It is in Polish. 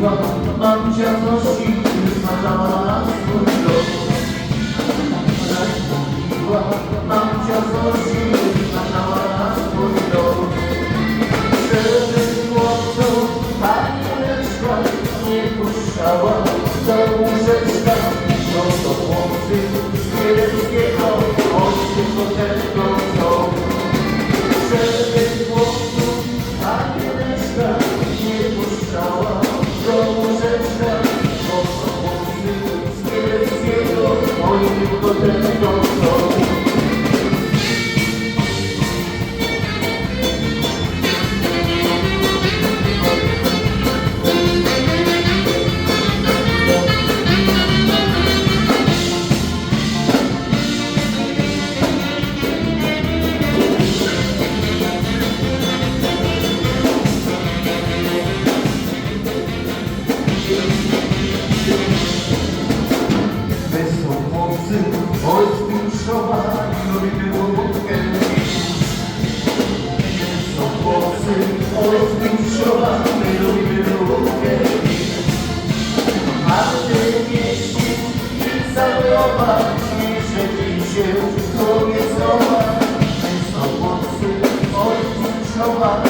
siła Babcia nosi, wysmażała na swój los Siła babcia nosi, wysmażała na swój los Żeby chłopców pani leczła nie puszczała どう。